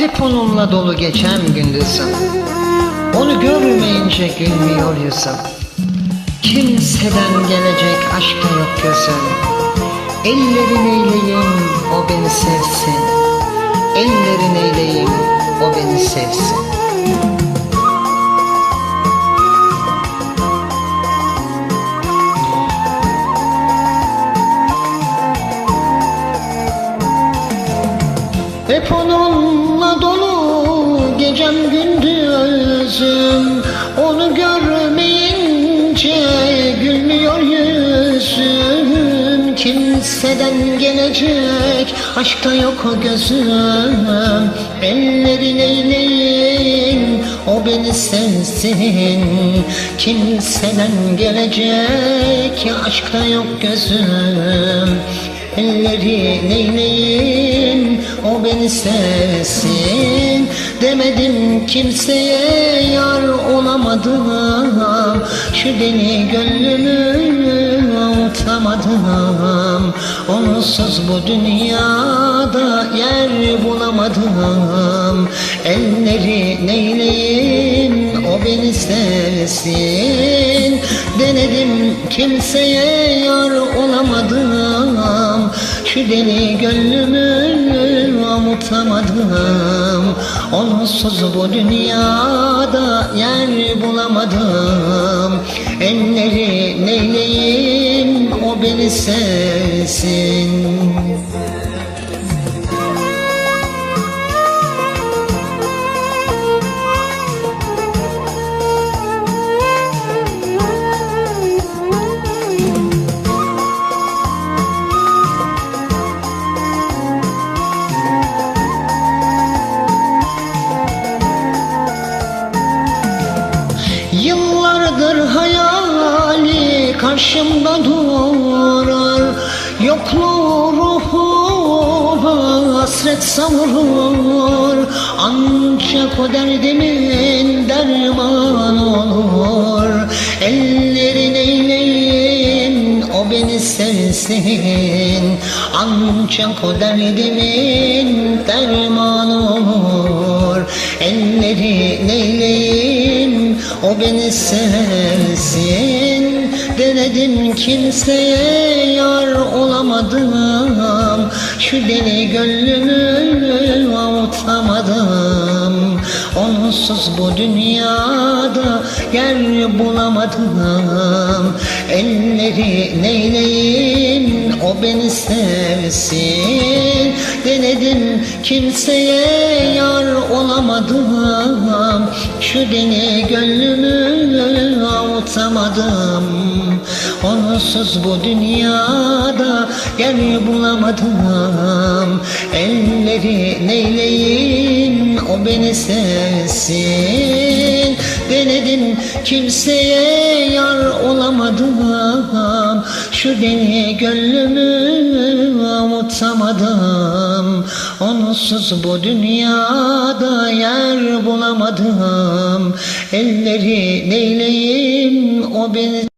Hep onunla dolu geçen gündüzüm Onu görmeyince gülmüyor yüzüm Kimseden gelecek aşka yok gözüm. Ellerin eyleyim o beni sevsin. Ellerin eyleyim o beni sevsin Onu görmeyince gülmüyor yüzüm. Kimseden gelecek aşkta yok o gözüm. Ellerin eyleyin o beni sevsin. Kimseden gelecek aşkta yok gözüm. Elleri neyleyin o beni sevsin. Demedim kimseye yar olamadım. Şu deli gönlümü avutamadım Onsuz bu dünyada yer bulamadım. Elleri neyleyin o beni sevsin. Denedim kimseye yar olamadım Şu deli gönlümü avutamadım Onsuz bu dünyada yer bulamadım. Elleri neyleyim o beni sevsin hayali karşımda durar. Yokluğu ruhuma hasret savurur. Ancak o derdimin dermanı olur. Ellerin eyleyim o beni sevsin. Ancak o derdimin dermanı olur. Ellerin eyleyim o beni sevsin. Denedim kimseye yar olamadım. Şu deli gönlümü avutamadım. Onsuz bu dünyada yer bulamadım. Elleri neyleyim o beni sevsin. Denedim kimseye yar olamadım. Şu deli gönlümü avutamadım Onsuz bu dünyada yer bulamadım. Elleri neyleyim o beni sevsin. Denedim kimseye yar olamadım. Şu deli gönlümü avutamadım Onsuz bu dünyada yer bulamadım Elleri neyleyim o beni